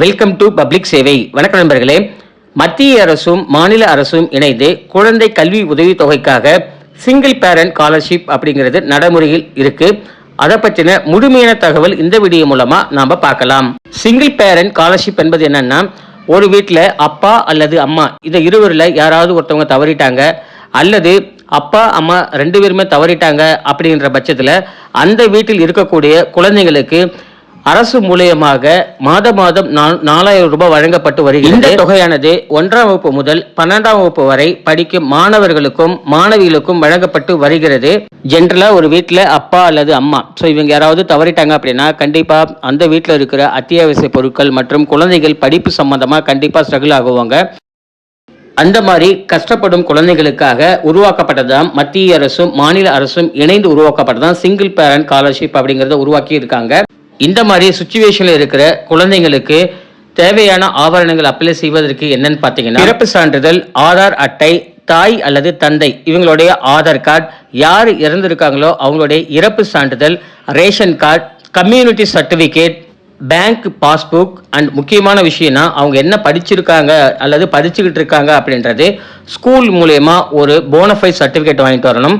Welcome to public சேவை வணக்கம் நண்பர்களே. மத்திய அரசும் மாநில அரசும் இணைந்து குழந்தை கல்வி உதவித் தொகைக்காக சிங்கிள் பேரண்ட் ஸ்காலர்ஷிப் அப்படிங்கிறது நடைமுறையில் இருக்கு. அதை பற்றின முழுமையான தகவல் இந்த வீடியோ மூலமா நாம பார்க்கலாம். சிங்கிள் பேரண்ட் ஸ்காலர்ஷிப் என்பது என்னன்னா ஒரு வீட்டில் அப்பா அல்லது அம்மா இந்த இருவரில் யாராவது ஒருத்தவங்க தவறிட்டாங்க அல்லது அப்பா அம்மா ரெண்டு பேருமே தவறிட்டாங்க அப்படின்ற பட்சத்தில் அந்த வீட்டில் இருக்கக்கூடிய குழந்தைங்களுக்கு அரசு மூலியமாக மாத மாதம் நாலாயிரம் ரூபாய் வழங்கப்பட்டு வருகிறது. இந்த தொகையானது ஒன்றாம் வகுப்பு முதல் பன்னெண்டாம் வகுப்பு வரை படிக்கும் மாணவர்களுக்கும் மாணவிகளுக்கும் வழங்கப்பட்டு வருகிறது. ஜென்ரலா ஒரு வீட்டில் அப்பா அல்லது அம்மா. ஸோ இவங்க யாராவது தவறிட்டாங்க அப்படின்னா கண்டிப்பா அந்த வீட்டில் இருக்கிற அத்தியாவசிய பொருட்கள் மற்றும் குழந்தைகள் படிப்பு சம்பந்தமா கண்டிப்பா ஸ்ட்ரகிள் ஆகுவாங்க. அந்த மாதிரி கஷ்டப்படும் குழந்தைகளுக்காக உருவாக்கப்பட்டதுதான் மத்திய அரசும் மாநில அரசும் இணைந்து உருவாக்கப்பட்டதான் சிங்கிள் பேரண்ட் ஸ்காலர்ஷிப் அப்படிங்கறத உருவாக்கி இருக்காங்க இந்த மாதிரி சுச்சுவேஷனில் இருக்கிற குழந்தைங்களுக்கு தேவையான ஆபரணங்கள் அப்ளை செய்வதற்கு என்னன்னு பார்த்தீங்கன்னா பிறப்பு சான்றிதழ் ஆதார் அட்டை தாய் அல்லது தந்தை இவங்களுடைய ஆதார் கார்டு யார் இறந்திருக்காங்களோ அவங்களுடைய இறப்பு சான்றிதழ் ration card community certificate bank passbook and முக்கியமான விஷயம்னா அவங்க என்ன படிச்சிருக்காங்க அல்லது படிச்சுக்கிட்டு இருக்காங்க அப்படின்றது ஸ்கூல் மூலயமா ஒரு போனஃபைட் சர்டிஃபிகேட் வாங்கிட்டு வரணும்.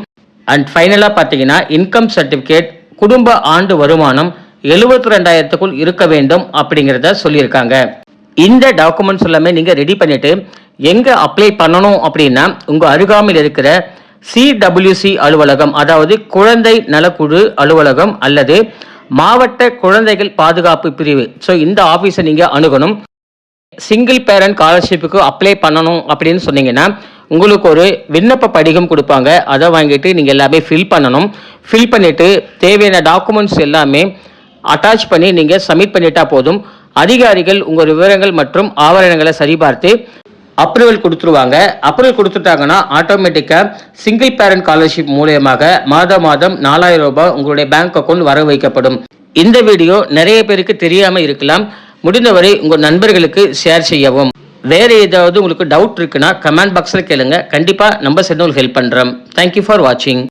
அண்ட் ஃபைனலாக பார்த்தீங்கன்னா இன்கம் சர்டிஃபிகேட் குடும்ப ஆண்டு வருமானம் எழுபத்தி ரெண்டாயிரத்துக்குள் இருக்க வேண்டும் அப்படிங்கிறத சொல்லியிருக்காங்க. இந்த டாக்குமெண்ட்ஸ் எல்லாமே நீங்கள் ரெடி பண்ணிட்டு எங்கே அப்ளை பண்ணணும் அப்படின்னா உங்கள் அருகாமையில் இருக்கிற சிடபிள்யூசி அலுவலகம் அதாவது குழந்தை நலக்குழு அலுவலகம் அல்லது மாவட்ட குழந்தைகள் பாதுகாப்பு பிரிவு. ஸோ இந்த ஆஃபீஸை நீங்கள் அணுகணும். சிங்கிள் பேரண்ட் ஸ்காலர்ஷிப்புக்கு அப்ளை பண்ணணும் அப்படின்னு சொன்னீங்கன்னா உங்களுக்கு ஒரு விண்ணப்ப படிகம் கொடுப்பாங்க. அதை வாங்கிட்டு நீங்கள் எல்லாமே ஃபில் பண்ணணும். ஃபில் பண்ணிவிட்டு தேவையான டாக்குமெண்ட்ஸ் எல்லாமே அட்டாச் பண்ணி நீங்கள் சப்மிட் பண்ணிட்டா போதும். அதிகாரிகள் உங்கள் விவரங்கள் மற்றும் ஆவணங்களை சரிபார்த்து அப்ரூவல் கொடுத்துருவாங்க. அப்ரூவல் கொடுத்துட்டாங்கன்னா ஆட்டோமேட்டிக்காக சிங்கிள் பேரண்ட் ஸ்காலர்ஷிப் மூலியமாக மாதம் மாதம் நாலாயிரம் ரூபாய் உங்களுடைய பேங்க் அக்கௌண்ட் வர வைக்கப்படும். இந்த வீடியோ நிறைய பேருக்கு தெரியாமல் இருக்கலாம். முடிந்தவரை உங்கள் நண்பர்களுக்கு ஷேர் செய்யவும். வேறு ஏதாவது உங்களுக்கு டவுட் இருக்குன்னா கமெண்ட் பாக்ஸில் கேளுங்க. கண்டிப்பாக நம்ம சேர்ந்து உங்களுக்கு ஹெல்ப் பண்ணுறோம் தேங்க்யூ ஃபார் வாட்சிங்